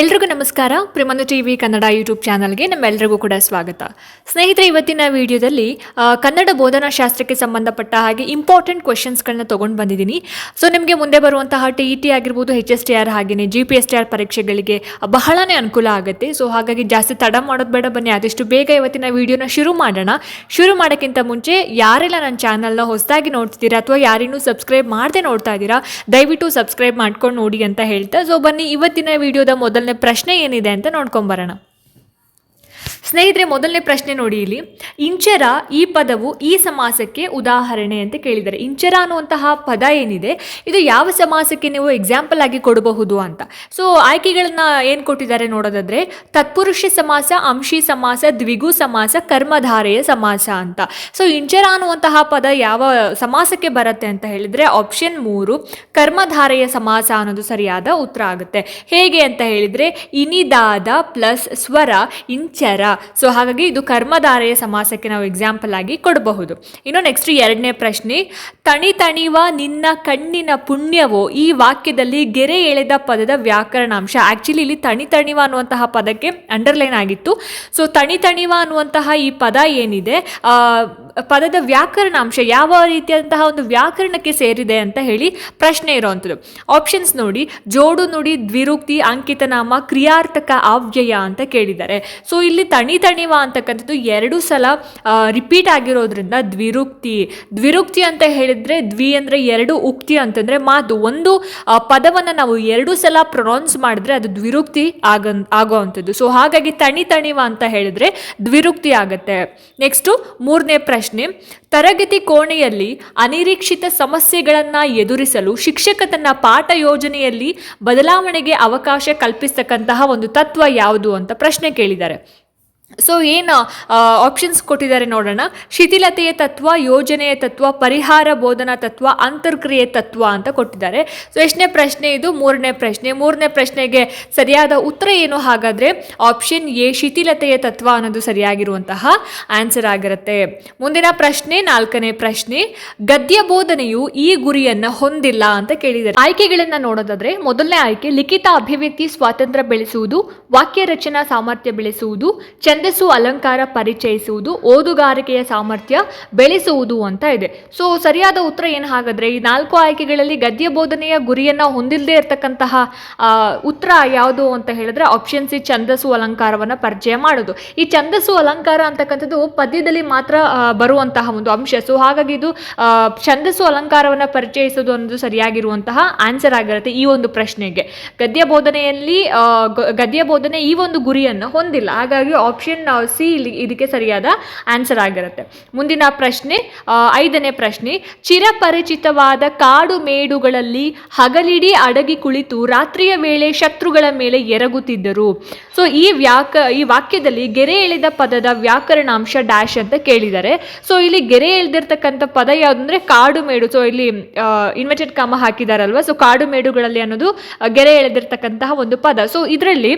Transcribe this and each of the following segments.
ಎಲ್ರಿಗೂ ನಮಸ್ಕಾರ. ಪ್ರಿಮಂದು ಟಿ ವಿ ಕನ್ನಡ ಯೂಟ್ಯೂಬ್ ಚಾನಲ್ಗೆ ನಮ್ಮೆಲ್ಲರಿಗೂ ಕೂಡ ಸ್ವಾಗತ. ಸ್ನೇಹಿತರೆ, ಇವತ್ತಿನ ವಿಡಿಯೋದಲ್ಲಿ ಕನ್ನಡ ಬೋಧನಾ ಶಾಸ್ತ್ರಕ್ಕೆ ಸಂಬಂಧಪಟ್ಟ ಹಾಗೆ ಇಂಪಾರ್ಟೆಂಟ್ ಕ್ವೆಶನ್ಸ್ಗಳನ್ನ ತೊಗೊಂಡು ಬಂದಿದ್ದೀನಿ. ಸೊ ನಿಮಗೆ ಮುಂದೆ ಬರುವಂತಹ ಟಿ ಇ ಟಿ ಆಗಿರ್ಬೋದು ಎಚ್ ಎಸ್ ಟಿ ಆರ್ ಹಾಗೆಯೇ G P S T R ಪರೀಕ್ಷೆಗಳಿಗೆ ಬಹಳನೇ ಅನುಕೂಲ ಆಗುತ್ತೆ. ಸೊ ಹಾಗಾಗಿ ಜಾಸ್ತಿ ತಡ ಮಾಡೋದು ಬೇಡ ಬನ್ನಿ, ಆದಷ್ಟು ಬೇಗ ಇವತ್ತಿನ ವಿಡಿಯೋನ ಶುರು ಮಾಡೋಣ. ಶುರು ಮಾಡೋಕ್ಕಿಂತ ಮುಂಚೆ ಯಾರೆಲ್ಲ ನನ್ನ ಚಾನಲ್ನ ಹೊಸದಾಗಿ ನೋಡ್ತಿದ್ದೀರಾ ಅಥವಾ ಯಾರಿನ್ನೂ ಸಬ್ಸ್ಕ್ರೈಬ್ ಮಾಡದೆ ನೋಡ್ತಾ ಇದ್ದೀರಾ, ದಯವಿಟ್ಟು ಸಬ್ಸ್ಕ್ರೈಬ್ ಮಾಡ್ಕೊಂಡು ನೋಡಿ ಅಂತ ಹೇಳ್ತಾ. ಸೊ ಬನ್ನಿ, ಇವತ್ತಿನ ವಿಡಿಯೋದ ಮೊದಲನೇ ಪ್ರಶ್ನೆ ಏನಿದೆ ಅಂತ ನೋಡ್ಕೊಂಬರೋಣ. ಸ್ನೇಹಿತರೆ, ಮೊದಲನೇ ಪ್ರಶ್ನೆ ನೋಡಿ ಇಲ್ಲಿ. ಇಂಚರ ಈ ಪದವು ಈ ಸಮಾಸಕ್ಕೆ ಉದಾಹರಣೆ ಅಂತ ಕೇಳಿದ್ದಾರೆ. ಇಂಚರ ಅನ್ನುವಂತಹ ಪದ ಏನಿದೆ? ಇದು ಯಾವ ಸಮಾಸಕ್ಕೆ ನೀವು ಎಕ್ಸಾಂಪಲ್ ಆಗಿ ಕೊಡಬಹುದು ಅಂತ. ಸೊ ಆಯ್ಕೆಗಳನ್ನ ಏನು ಕೊಟ್ಟಿದ್ದಾರೆ ನೋಡೋದಾದ್ರೆ, ತತ್ಪುರುಷ ಸಮಾಸ, ಅಂಶಿ ಸಮಾಸ, ದ್ವಿಗು ಸಮಾಸ, ಕರ್ಮಧಾರೆಯ ಸಮಾಸ ಅಂತ. ಸೊ ಇಂಚರ ಅನ್ನುವಂತಹ ಪದ ಯಾವ ಸಮಾಸಕ್ಕೆ ಬರುತ್ತೆ ಅಂತ ಹೇಳಿದ್ರೆ ಆಪ್ಷನ್ ಮೂರು, ಕರ್ಮಧಾರೆಯ ಸಮಾಸ ಅನ್ನೋದು ಸರಿಯಾದ ಉತ್ತರ ಆಗುತ್ತೆ. ಹೇಗೆ ಅಂತ ಹೇಳಿದ್ರೆ, ಇನಿದಾದ ಪ್ಲಸ್ ಸ್ವರ ಇಂಚರ. ಸೊ ಹಾಗಾಗಿ ಇದು ಕರ್ಮಧಾರೆಯ ಸಮಾಸಕ್ಕೆ ನಾವು ಎಕ್ಸಾಂಪಲ್ ಆಗಿ ಕೊಡಬಹುದು. ಇನ್ನು ನೆಕ್ಸ್ಟ್ ಎರಡನೇ ಪ್ರಶ್ನೆ, ತಣಿ ತಣಿವ ನಿನ್ನ ಕಣ್ಣಿನ ಪುಣ್ಯವೋ? ಈ ವಾಕ್ಯದಲ್ಲಿ ಗೆರೆ ಎಳೆದ ಪದದ ವ್ಯಾಕರಣಾಂಶ. ಆಕ್ಚುಲಿ ಇಲ್ಲಿ ತಣಿ ತಣಿವ ಅನ್ನುವಂತಹ ಪದಕ್ಕೆ ಅಂಡರ್ಲೈನ್ ಆಗಿತ್ತು. ಸೊ ತಣಿ ತಣಿವ ಅನ್ನುವಂತಹ ಈ ಪದ ಏನಿದೆ? ಪದದ ವ್ಯಾಕರಣಾಂಶ ಯಾವ ರೀತಿಯಾದಂತಹ ಒಂದು ವ್ಯಾಕರಣಕ್ಕೆ ಸೇರಿದೆ ಅಂತ ಹೇಳಿ ಪ್ರಶ್ನೆ ಇರುವಂಥದ್ದು. ಆಪ್ಷನ್ಸ್ ನೋಡಿ, ಜೋಡು ನುಡಿ ದ್ವಿರುಕ್ತಿ ಅಂಕಿತನಾಮ ಕ್ರಿಯಾರ್ಥಕ ಅವ್ಯಯ ಅಂತ ಕೇಳಿದ್ದಾರೆ. ಸೊ ಇಲ್ಲಿ ತಣಿ ತಣಿವ ಅಂತಕ್ಕಂಥದ್ದು ಎರಡು ಸಲ ರಿಪೀಟ್ ಆಗಿರೋದ್ರಿಂದ ದ್ವಿರುಕ್ತಿ. ದ್ವಿರುಕ್ತಿ ಅಂತ ಹೇಳಿದ್ರೆ ದ್ವಿ ಅಂದರೆ ಎರಡು, ಉಕ್ತಿ ಅಂತಂದ್ರೆ ಮಾತು. ಒಂದು ಪದವನ್ನು ನಾವು ಎರಡು ಸಲ ಪ್ರೊನೌನ್ಸ್ ಮಾಡಿದ್ರೆ ಅದು ದ್ವಿರುಕ್ತಿ ಆಗನ್, ಆಗೋವಂಥದ್ದು. ಸೊ ಹಾಗಾಗಿ ತಣಿ ತಣಿವ ಅಂತ ಹೇಳಿದ್ರೆ ದ್ವಿರುಕ್ತಿ ಆಗತ್ತೆ. ನೆಕ್ಸ್ಟು ಮೂರನೇ ಪ್ರಶ್ನೆ. ತರಗತಿ ಕೋಣೆಯಲ್ಲಿ ಅನಿರೀಕ್ಷಿತ ಸಮಸ್ಯೆಗಳನ್ನು ಎದುರಿಸಲು ಶಿಕ್ಷಕ ತನ್ನ ಪಾಠ ಯೋಜನೆಯಲ್ಲಿ ಬದಲಾವಣೆಗೆ ಅವಕಾಶ ಕಲ್ಪಿಸ್ತಕ್ಕಂತಹ ಒಂದು ತತ್ವ ಯಾವುದು ಅಂತ ಪ್ರಶ್ನೆ ಕೇಳಿದ್ದಾರೆ. ಸೊ ಏನು ಆಪ್ಷನ್ಸ್ ಕೊಟ್ಟಿದ್ದಾರೆ ನೋಡೋಣ. ಶಿಥಿಲತೆಯ ತತ್ವ, ಯೋಜನೆಯ ತತ್ವ, ಪರಿಹಾರ ಬೋಧನಾ ತತ್ವ, ಅಂತರ್ಕ್ರಿಯೆ ತತ್ವ ಅಂತ ಕೊಟ್ಟಿದ್ದಾರೆ. ಸೊ ಎಷ್ಟನೇ ಪ್ರಶ್ನೆ ಇದು? ಮೂರನೇ ಪ್ರಶ್ನೆ. ಮೂರನೇ ಪ್ರಶ್ನೆಗೆ ಸರಿಯಾದ ಉತ್ತರ ಏನು? ಹಾಗಾದರೆ ಆಪ್ಷನ್ ಎ, ಶಿಥಿಲತೆಯ ತತ್ವ ಅನ್ನೋದು ಸರಿಯಾಗಿರುವಂತಹ ಆನ್ಸರ್ ಆಗಿರುತ್ತೆ. ಮುಂದಿನ ಪ್ರಶ್ನೆ, ನಾಲ್ಕನೇ ಪ್ರಶ್ನೆ. ಗದ್ಯ ಬೋಧನೆಯು ಈ ಗುರಿಯನ್ನು ಹೊಂದಿಲ್ಲ ಅಂತ ಕೇಳಿದ್ದಾರೆ. ಆಯ್ಕೆಗಳನ್ನು ನೋಡೋದಾದ್ರೆ, ಮೊದಲನೇ ಆಯ್ಕೆ, ಲಿಖಿತ ಅಭಿವ್ಯಕ್ತಿ ಸ್ವಾತಂತ್ರ್ಯ ಬೆಳೆಸುವುದು ವಾಕ್ಯ ರಚನಾ ಸಾಮರ್ಥ್ಯ ಬೆಳೆಸುವುದು ಛಂದಸ್ಸು ಅಲಂಕಾರ ಪರಿಚಯಿಸುವುದು, ಓದುಗಾರಿಕೆಯ ಸಾಮರ್ಥ್ಯ ಬೆಳೆಸುವುದು ಅಂತ ಇದೆ. ಸೊ ಸರಿಯಾದ ಉತ್ತರ ಏನು ಹಾಗಾದರೆ, ಈ ನಾಲ್ಕು ಆಯ್ಕೆಗಳಲ್ಲಿ ಗದ್ಯ ಬೋಧನೆಯ ಗುರಿಯನ್ನ ಹೊಂದಿಲ್ಲದೆ ಇರತಕ್ಕಂತಹ ಉತ್ತರ ಯಾವುದು ಅಂತ ಹೇಳಿದ್ರೆ ಆಪ್ಷನ್ ಸಿ ಛಂದಸ್ಸು, ಅಲಂಕಾರವನ್ನು ಪರಿಚಯ ಮಾಡೋದು. ಈ ಛಂದಸ್ಸು, ಅಲಂಕಾರ ಅಂತಕ್ಕಂಥದ್ದು ಪದ್ಯದಲ್ಲಿ ಮಾತ್ರ ಬರುವಂತಹ ಒಂದು ಅಂಶ. ಸೊ ಹಾಗಾಗಿ ಇದು ಛಂದಸ್ಸು, ಅಲಂಕಾರವನ್ನು ಪರಿಚಯಿಸೋದು ಅನ್ನೋದು ಸರಿಯಾಗಿರುವಂತಹ ಆನ್ಸರ್ ಆಗಿರುತ್ತೆ ಈ ಒಂದು ಪ್ರಶ್ನೆಗೆ. ಗದ್ಯ ಬೋಧನೆಯಲ್ಲಿ ಗದ್ಯ ಬೋಧನೆ ಈ ಒಂದು ಗುರಿಯನ್ನು ಹೊಂದಿಲ್ಲ. ಹಾಗಾಗಿ ಆಪ್ಷನ್ ಸಿ ಇಲ್ಲಿ ಇದಕ್ಕೆ ಸರಿಯಾದ ಆನ್ಸರ್ ಆಗಿರುತ್ತೆ. ಮುಂದಿನ ಪ್ರಶ್ನೆ ಐದನೇ ಪ್ರಶ್ನೆ, ಚಿರಪರಿಚಿತವಾದ ಕಾಡು ಮೇಡುಗಳಲ್ಲಿ ಹಗಲಿಡಿ ಅಡಗಿ ಕುಳಿತು ರಾತ್ರಿಯ ವೇಳೆ ಶತ್ರುಗಳ ಮೇಲೆ ಎರಗುತ್ತಿದ್ದರು. ಸೊ ಈ ವ್ಯಾಕ, ಈ ವಾಕ್ಯದಲ್ಲಿ ಗೆರೆ ಎಳೆದ ಪದದ ವ್ಯಾಕರಣಾಂಶ ಡ್ಯಾಶ್ ಅಂತ ಕೇಳಿದ್ದಾರೆ. ಸೊ ಇಲ್ಲಿ ಗೆರೆ ಎಳೆದಿರ್ತಕ್ಕಂಥ ಪದ ಯಾವುದಂದ್ರೆ ಕಾಡು ಮೇಡು. ಸೊ ಇಲ್ಲಿ ಇನ್ವೆಟೆಡ್ ಕಾಮ ಹಾಕಿದಾರಲ್ವಾ? ಸೊ ಕಾಡು ಮೇಡುಗಳಲ್ಲಿ ಅನ್ನೋದು ಗೆರೆ ಎಳೆದಿರ್ತಕ್ಕಂತಹ ಒಂದು ಪದ. ಸೊ ಇದರಲ್ಲಿ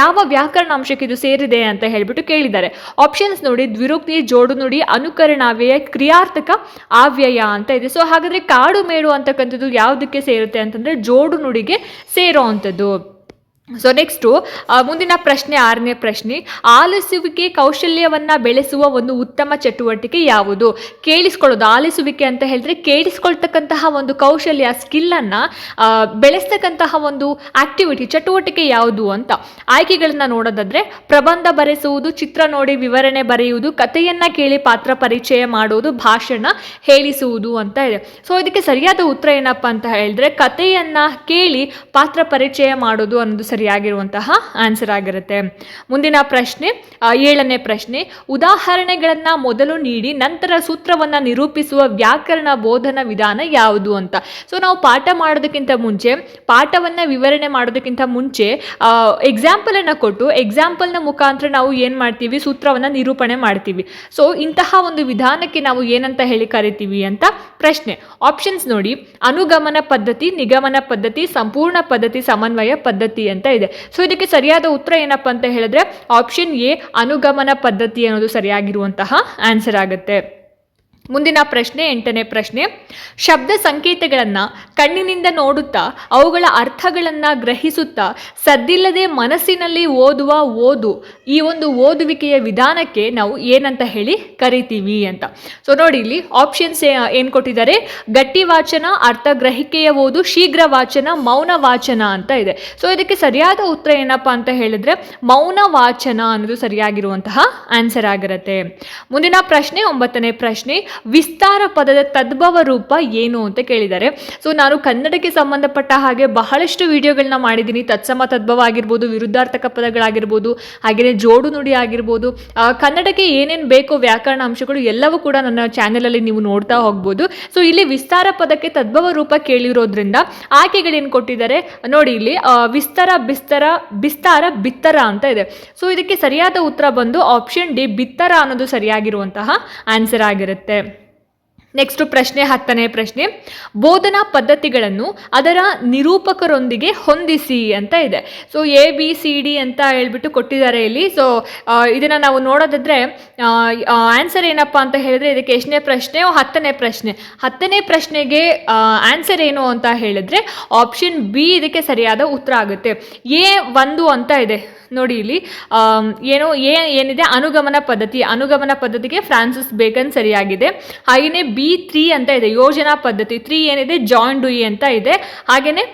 ಯಾವ ವ್ಯಾಕರಣಾಂಶಕ್ಕೆ ಇದು ಸೇರಿದೆ ಅಂತ ಹೇಳ್ಬಿಟ್ಟು ಕೇಳಿದ್ದಾರೆ. ಆಪ್ಷನ್ಸ್ ನೋಡಿ, ದ್ವಿರುಕ್ತಿ, ಜೋಡು ನುಡಿ ಅನುಕರಣಾವ್ಯಯ ಕ್ರಿಯಾರ್ಥಕ ಅವ್ಯಯ ಅಂತ ಇದೆ. ಸೊ ಹಾಗಾದ್ರೆ ಕಾಡು ಮೇಡು ಅಂತಕ್ಕಂಥದ್ದು ಯಾವುದಕ್ಕೆ ಸೇರುತ್ತೆ ಅಂತಂದ್ರೆ ಜೋಡು ನುಡಿಗೆ ಸೇರೋ ಅಂಥದ್ದು ಸೊ ನೆಕ್ಸ್ಟು ಮುಂದಿನ ಪ್ರಶ್ನೆ, ಆರನೇ ಪ್ರಶ್ನೆ. ಆಲಿಸುವಿಕೆ ಕೌಶಲ್ಯವನ್ನು ಬೆಳೆಸುವ ಒಂದು ಉತ್ತಮ ಚಟುವಟಿಕೆ ಯಾವುದು? ಕೇಳಿಸ್ಕೊಳ್ಳೋದು, ಆಲಿಸುವಿಕೆ ಅಂತ ಹೇಳಿದ್ರೆ ಕೇಳಿಸ್ಕೊಳ್ತಕ್ಕಂತಹ ಒಂದು ಕೌಶಲ್ಯ, ಸ್ಕಿಲ್ಲನ್ನು ಬೆಳೆಸ್ತಕ್ಕಂತಹ ಒಂದು ಆಕ್ಟಿವಿಟಿ ಚಟುವಟಿಕೆ ಯಾವುದು ಅಂತ. ಆಯ್ಕೆಗಳನ್ನ ನೋಡೋದಾದ್ರೆ, ಪ್ರಬಂಧ ಬರೆಸುವುದು, ಚಿತ್ರ ನೋಡಿ, ವಿವರಣೆ ಬರೆಯುವುದು, ಕಥೆಯನ್ನು ಕೇಳಿ ಪಾತ್ರ ಪರಿಚಯ ಮಾಡುವುದು ಭಾಷಣ ಹೇಳಿಸುವುದು ಅಂತ ಇದೆ. ಸೊ ಇದಕ್ಕೆ ಸರಿಯಾದ ಉತ್ತರ ಏನಪ್ಪ ಅಂತ ಹೇಳಿದ್ರೆ, ಕಥೆಯನ್ನು ಕೇಳಿ ಪಾತ್ರ ಪರಿಚಯ ಮಾಡೋದು ಅನ್ನೋದು ಸರಿಯಾಗಿರುವಂತಹ ಆನ್ಸರ್ ಆಗಿರುತ್ತೆ. ಮುಂದಿನ ಪ್ರಶ್ನೆ ಏಳನೇ ಪ್ರಶ್ನೆ, ಉದಾಹರಣೆಗಳನ್ನ ಮೊದಲು ನೀಡಿ, ನಂತರ ಸೂತ್ರವನ್ನ ನಿರೂಪಿಸುವ ವ್ಯಾಕರಣ ಬೋಧನಾ ವಿಧಾನ ಯಾವುದು ಅಂತ. ಸೊ ನಾವು ಪಾಠ ಮಾಡೋದಕ್ಕಿಂತ ಮುಂಚೆ, ಪಾಠವನ್ನ ವಿವರಣೆ ಮಾಡೋದಕ್ಕಿಂತ ಮುಂಚೆ ಎಕ್ಸಾಂಪಲ್ ಅನ್ನ ಕೊಟ್ಟು ಎಕ್ಸಾಂಪಲ್ನ ಮುಖಾಂತರ ನಾವು ಏನ್ ಮಾಡ್ತೀವಿ? ಸೂತ್ರವನ್ನ ನಿರೂಪಣೆ ಮಾಡ್ತೀವಿ. ಸೊ ಇಂತಹ ಒಂದು ವಿಧಾನಕ್ಕೆ ನಾವು ಏನಂತ ಹೇಳಿ ಕರಿತೀವಿ ಅಂತ ಪ್ರಶ್ನೆ. ಆಪ್ಷನ್ಸ್ ನೋಡಿ, ಅನುಗಮನ ಪದ್ಧತಿ, ನಿಗಮನ ಪದ್ಧತಿ, ಸಂಪೂರ್ಣ ಪದ್ಧತಿ, ಸಮನ್ವಯ ಪದ್ಧತಿ ಅಂತ. ಇದೆ. ಸೊ ಇದಕ್ಕೆ ಸರಿಯಾದ ಉತ್ತರ ಏನಪ್ಪ ಅಂತ ಹೇಳಿದ್ರೆ ಆಪ್ಷನ್ ಎ ಅನುಗಮನ ಪದ್ಧತಿ ಅನ್ನೋದು ಸರಿಯಾಗಿರುವಂತಹ ಆನ್ಸರ್ ಆಗುತ್ತೆ. ಮುಂದಿನ ಪ್ರಶ್ನೆ, ಎಂಟನೇ ಪ್ರಶ್ನೆ. ಶಬ್ದ ಸಂಕೇತಗಳನ್ನು ಕಣ್ಣಿನಿಂದ ನೋಡುತ್ತಾ, ಅವುಗಳ ಅರ್ಥಗಳನ್ನು ಗ್ರಹಿಸುತ್ತಾ, ಸದ್ದಿಲ್ಲದೆ ಮನಸ್ಸಿನಲ್ಲಿ ಓದುವ ಓದು, ಈ ಒಂದು ಓದುವಿಕೆಯ ವಿಧಾನಕ್ಕೆ ನಾವು ಏನಂತ ಹೇಳಿ ಕರಿತೀವಿ ಅಂತ. ಸೊ ನೋಡಿ ಇಲ್ಲಿ ಆಪ್ಷನ್ಸ್ ಏನು ಕೊಟ್ಟಿದ್ದಾರೆ? ಗಟ್ಟಿ ವಾಚನ, ಅರ್ಥ ಗ್ರಹಿಕೆಯ ಓದು, ಶೀಘ್ರ ವಾಚನ, ಮೌನ ವಾಚನ ಅಂತ ಇದೆ. ಸೊ ಇದಕ್ಕೆ ಸರಿಯಾದ ಉತ್ತರ ಏನಪ್ಪ ಅಂತ ಹೇಳಿದ್ರೆ, ಮೌನ ವಾಚನ ಅನ್ನೋದು ಸರಿಯಾಗಿರುವಂತಹ ಆನ್ಸರ್ ಆಗಿರುತ್ತೆ. ಮುಂದಿನ ಪ್ರಶ್ನೆ, ಒಂಬತ್ತನೇ ಪ್ರಶ್ನೆ. ವಿಸ್ತಾರ ಪದದ ತದ್ಭವ ರೂಪ ಏನು ಅಂತ ಕೇಳಿದ್ದಾರೆ. ಸೊ ನಾನು ಕನ್ನಡಕ್ಕೆ ಸಂಬಂಧಪಟ್ಟ ಹಾಗೆ ಬಹಳಷ್ಟು ವಿಡಿಯೋಗಳನ್ನ ಮಾಡಿದ್ದೀನಿ. ತತ್ಸಮ ತದ್ಭವ ಆಗಿರ್ಬೋದು, ವಿರುದ್ಧಾರ್ಥಕ ಪದಗಳಾಗಿರ್ಬೋದು, ಹಾಗೆಯೇ ಜೋಡು ನುಡಿ ಆಗಿರ್ಬೋದು ಕನ್ನಡಕ್ಕೆ ಏನೇನು ಬೇಕೋ ವ್ಯಾಕರಣ ಅಂಶಗಳು ಎಲ್ಲವೂ ಕೂಡ ನನ್ನ ಚಾನೆಲಲ್ಲಿ ನೀವು ನೋಡ್ತಾ ಹೋಗ್ಬೋದು. ಸೊ ಇಲ್ಲಿ ವಿಸ್ತಾರ ಪದಕ್ಕೆ ತದ್ಭವ ರೂಪ ಕೇಳಿರೋದ್ರಿಂದ ಆಯ್ಕೆಗಳೇನು ಕೊಟ್ಟಿದ್ದಾರೆ? ನೋಡಿ, ಇಲ್ಲಿ ವಿಸ್ತಾರ ಬಿಸ್ತರ, ಬಿಸ್ತಾರ ಬಿತ್ತರ ಅಂತ ಇದೆ. ಸೊ ಇದಕ್ಕೆ ಸರಿಯಾದ ಉತ್ತರ ಬಂದು ಆಪ್ಷನ್ ಡಿ ಬಿತ್ತರ ಅನ್ನೋದು ಸರಿಯಾಗಿರುವಂತಹ ಆನ್ಸರ್ ಆಗಿರುತ್ತೆ. ನೆಕ್ಸ್ಟ್ ಪ್ರಶ್ನೆ, ಹತ್ತನೇ ಪ್ರಶ್ನೆ. ಬೋಧನಾ ಪದ್ಧತಿಗಳನ್ನು ಅದರ ನಿರೂಪಕರೊಂದಿಗೆ ಹೊಂದಿಸಿ ಅಂತ ಇದೆ. So A B C D ಅಂತ ಹೇಳ್ಬಿಟ್ಟು ಕೊಟ್ಟಿದ್ದಾರೆ ಇಲ್ಲಿ. ಸೊ ಇದನ್ನು ನಾವು ನೋಡೋದಾದ್ರೆ ಆನ್ಸರ್ ಏನಪ್ಪ ಅಂತ ಹೇಳಿದ್ರೆ ಇದಕ್ಕೆ ಎಷ್ಟನೇ ಪ್ರಶ್ನೆ, ಹತ್ತನೇ ಪ್ರಶ್ನೆ. ಹತ್ತನೇ ಪ್ರಶ್ನೆಗೆ ಆನ್ಸರ್ ಏನು ಅಂತ ಹೇಳಿದ್ರೆ ಆಪ್ಷನ್ ಬಿ ಇದಕ್ಕೆ ಸರಿಯಾದ ಉತ್ತರ ಆಗುತ್ತೆ. ಎ ಒಂದು ಅಂತ ಇದೆ. ನೋಡಿ ಇಲ್ಲಿ ಏನು ಏನಿದೆ? ಅನುಗಮನ ಪದ್ಧತಿ. ಅನುಗಮನ ಪದ್ಧತಿಗೆ ಫ್ರಾನ್ಸಿಸ್ ಬೇಕನ್ ಸರಿಯಾಗಿದೆ. ಹಾಗೆಯೇ ಬಿ ತ್ರೀ ಅಂತ ಇದೆ. ಯೋಜನಾ ಪದ್ಧತಿ. ತ್ರೀ ಏನಿದೆ? ಜಾನ್ ಡುಯಿ ಅಂತ ಇದೆ. ಹಾಗೆಯೇ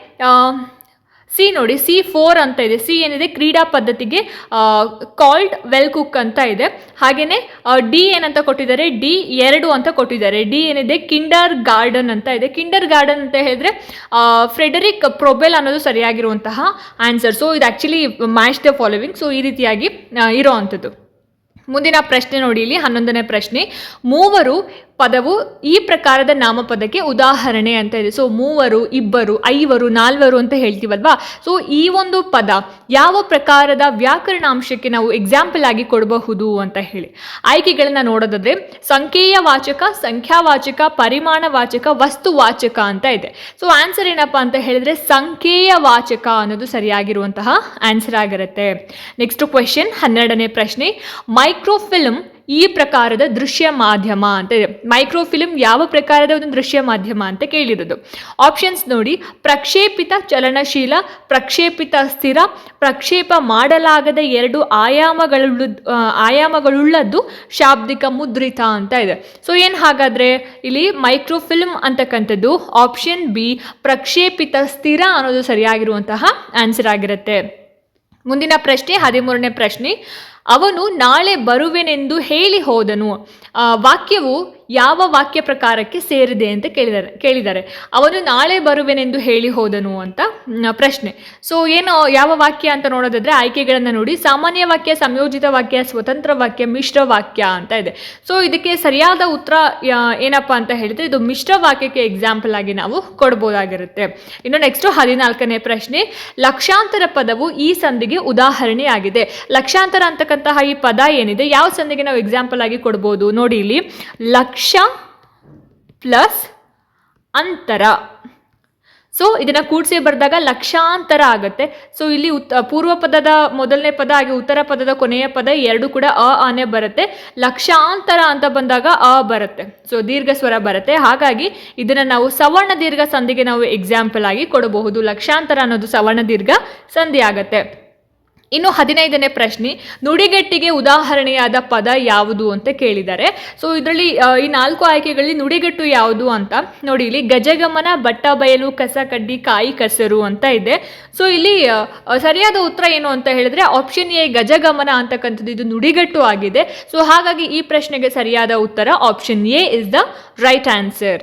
ಸಿ ನೋಡಿ ಸಿ ಫೋರ್ ಅಂತ ಇದೆ. ಸಿ ಏನಿದೆ? ಕ್ರೀಡಾ ಪದ್ಧತಿಗೆ ಕಾಲ್ಡ್ ವೆಲ್ ಕುಕ್ ಅಂತ ಇದೆ. ಹಾಗೆಯೇ ಡಿ ಏನಂತ ಕೊಟ್ಟಿದ್ದಾರೆ? ಡಿ ಎರಡು ಅಂತ ಕೊಟ್ಟಿದ್ದಾರೆ. ಡಿ ಏನಿದೆ? ಕಿಂಡರ್ ಗಾರ್ಡನ್ ಅಂತ ಇದೆ. ಕಿಂಡರ್ ಗಾರ್ಡನ್ ಅಂತ ಹೇಳಿದ್ರೆ ಫ್ರೆಡರಿಕ್ ಪ್ರೊಬೆಲ್ ಅನ್ನೋದು ಸರಿಯಾಗಿರುವಂತಹ ಆನ್ಸರ್ ಸೊ ಇದು actually match the following so ಈ ರೀತಿಯಾಗಿ ಇರೋ ಮುಂದಿನ ಪ್ರಶ್ನೆ ನೋಡಿ ಇಲ್ಲಿ, ಹನ್ನೊಂದನೇ ಪ್ರಶ್ನೆ. ಮೂವರು ಪದವು ಈ ಪ್ರಕಾರದ ನಾಮಪದಕ್ಕೆ ಉದಾಹರಣೆ ಅಂತ ಇದೆ. ಸೊ ಮೂವರು, ಇಬ್ಬರು, ಐವರು, ನಾಲ್ವರು ಅಂತ ಹೇಳ್ತೀವಲ್ವಾ? ಸೊ ಈ ಒಂದು ಪದ ಯಾವ ಪ್ರಕಾರದ ವ್ಯಾಕರಣಾಂಶಕ್ಕೆ ನಾವು ಎಕ್ಸಾಂಪಲ್ ಆಗಿ ಕೊಡಬಹುದು ಅಂತ ಹೇಳಿ. ಆಯ್ಕೆಗಳನ್ನು ನೋಡೋದಾದ್ರೆ ಸಂಖ್ಯೆಯ ವಾಚಕ ಸಂಖ್ಯಾವಾಚಕ, ಪರಿಮಾಣವಾಚಕ, ವಸ್ತುವಾಚಕ ಅಂತ ಇದೆ. ಸೊ ಆನ್ಸರ್ ಏನಪ್ಪ ಅಂತ ಹೇಳಿದ್ರೆ ಸಂಖ್ಯೆಯ ವಾಚಕ ಅನ್ನೋದು ಸರಿಯಾಗಿರುವಂತಹ ಆನ್ಸರ್ ಆಗಿರುತ್ತೆ. ನೆಕ್ಸ್ಟ್ ಕ್ವೆಶನ್ ಹನ್ನೆರಡನೇ ಪ್ರಶ್ನೆ ಮೈಕ್ರೋಫಿಲ್ಮ್ ಈ ಪ್ರಕಾರದ ದೃಶ್ಯ ಮಾಧ್ಯಮ ಅಂತ ಇದೆ. ಮೈಕ್ರೋಫಿಲ್ಮ್ ಯಾವ ಪ್ರಕಾರದ ಒಂದು ದೃಶ್ಯ ಮಾಧ್ಯಮ ಅಂತ ಕೇಳಿರೋದು. ಆಪ್ಷನ್ಸ್ ನೋಡಿ, ಪ್ರಕ್ಷೇಪಿತ ಚಲನಶೀಲ, ಪ್ರಕ್ಷೇಪಿತ ಸ್ಥಿರ, ಪ್ರಕ್ಷೇಪ ಮಾಡಲಾಗದ ಎರಡು ಆಯಾಮಗಳುಳ್ಳ ಆಯಾಮಗಳುಳ್ಳದ್ದು ಶಾಬ್ದಿಕ ಮುದ್ರಿತ ಅಂತ ಇದೆ. ಸೊ ಏನು ಹಾಗಾದರೆ? ಇಲ್ಲಿ ಮೈಕ್ರೋಫಿಲ್ಮ್ ಅಂತಕ್ಕಂಥದ್ದು ಆಪ್ಷನ್ ಬಿ ಪ್ರಕ್ಷೇಪಿತ ಸ್ಥಿರ ಅನ್ನೋದು ಸರಿಯಾಗಿರುವಂತಹ ಆನ್ಸರ್ ಆಗಿರುತ್ತೆ. ಮುಂದಿನ ಪ್ರಶ್ನೆ, ಹದಿಮೂರನೇ ಪ್ರಶ್ನೆ. ಅವನು ನಾಳೆ ಬರುವೆನೆಂದು ಹೇಳಿ ಹೋದನು. ವಾಕ್ಯವು ಯಾವ ವಾಕ್ಯ ಪ್ರಕಾರಕ್ಕೆ ಸೇರಿದೆ ಅಂತ ಕೇಳಿದ್ದಾರೆ ಕೇಳಿದ್ದಾರೆ ಅವನು ನಾಳೆ ಬರುವೆನೆಂದು ಹೇಳಿ ಹೋದನು ಅಂತ ಪ್ರಶ್ನೆ. ಸೊ ಏನು, ಯಾವ ವಾಕ್ಯ ಅಂತ ನೋಡೋದಾದ್ರೆ ಆಯ್ಕೆಗಳನ್ನು ನೋಡಿ, ಸಾಮಾನ್ಯ ವಾಕ್ಯ, ಸಂಯೋಜಿತ ವಾಕ್ಯ, ಸ್ವತಂತ್ರ ವಾಕ್ಯ, ಮಿಶ್ರ ವಾಕ್ಯ ಅಂತ ಇದೆ. ಸೊ ಇದಕ್ಕೆ ಸರಿಯಾದ ಉತ್ತರ ಏನಪ್ಪ ಅಂತ ಹೇಳಿದ್ರೆ, ಇದು ಮಿಶ್ರ ವಾಕ್ಯಕ್ಕೆ ಎಕ್ಸಾಂಪಲ್ ಆಗಿ ನಾವು ಕೊಡ್ಬೋದಾಗಿರುತ್ತೆ. ಇನ್ನು ನೆಕ್ಸ್ಟ್ ಹದಿನಾಲ್ಕನೇ ಪ್ರಶ್ನೆ, ಲಕ್ಷಾಂತರ ಪದವು ಈ ಸಂಧಿಗೆ ಉದಾಹರಣೆಯಾಗಿದೆ. ಲಕ್ಷಾಂತರ ಅಂತಕ್ಕಂತಹ ಈ ಪದ ಏನಿದೆ? ಯಾವ ಸಂಧಿಗೆ ನಾವು ಎಕ್ಸಾಂಪಲ್ ಆಗಿ ಕೊಡ್ಬೋದು? ನೋಡಿ ಇಲ್ಲಿ. ಲಕ್ಷ ಪ್ಲಸ್ ಅಂತರ. ಸೊ ಇದನ್ನು ಕೂಡಿಸಿ ಬರೆದಾಗ ಲಕ್ಷಾಂತರ ಆಗುತ್ತೆ. ಸೊ ಇಲ್ಲಿ ಉತ್ ಪೂರ್ವ ಪದದ ಮೊದಲನೇ ಪದ ಹಾಗೆ ಉತ್ತರ ಪದದ ಕೊನೆಯ ಪದ ಎರಡು ಕೂಡ ಅ ಆನೆ ಬರುತ್ತೆ. ಲಕ್ಷಾಂತರ ಅಂತ ಬಂದಾಗ ಅ ಬರುತ್ತೆ. ಸೊ ದೀರ್ಘ ಸ್ವರ ಬರುತ್ತೆ. ಹಾಗಾಗಿ ಇದನ್ನು ನಾವು ಸವರ್ಣ ದೀರ್ಘ ಸಂಧಿಗೆ ನಾವು ಎಕ್ಸಾಂಪಲ್ ಆಗಿ ಕೊಡಬಹುದು. ಲಕ್ಷಾಂತರ ಅನ್ನೋದು ಸವರ್ಣ ದೀರ್ಘ ಸಂಧಿ ಆಗುತ್ತೆ. ಇನ್ನು ಹದಿನೈದನೇ ಪ್ರಶ್ನೆ, ನುಡಿಗಟ್ಟಿಗೆ ಉದಾಹರಣೆಯಾದ ಪದ ಯಾವುದು ಅಂತ ಕೇಳಿದ್ದಾರೆ. ಸೊ ಇದರಲ್ಲಿ ಈ ನಾಲ್ಕು ಆಯ್ಕೆಗಳಲ್ಲಿ ನುಡಿಗಟ್ಟು ಯಾವುದು ಅಂತ ನೋಡಿ, ಇಲ್ಲಿ ಗಜಗಮನ, ಬಟ್ಟ ಬಯಲು, ಕಸ ಕಡ್ಡಿ, ಕಾಯಿ ಕಸರು ಅಂತ ಇದೆ. ಸೊ ಇಲ್ಲಿ ಸರಿಯಾದ ಉತ್ತರ ಏನು ಅಂತ ಹೇಳಿದ್ರೆ ಆಪ್ಷನ್ ಎ ಗಜಗಮನ ಅಂತಕ್ಕಂಥದ್ದು ಇದು ನುಡಿಗಟ್ಟು ಆಗಿದೆ. ಸೊ ಹಾಗಾಗಿ ಈ ಪ್ರಶ್ನೆಗೆ ಸರಿಯಾದ ಉತ್ತರ option A is the right answer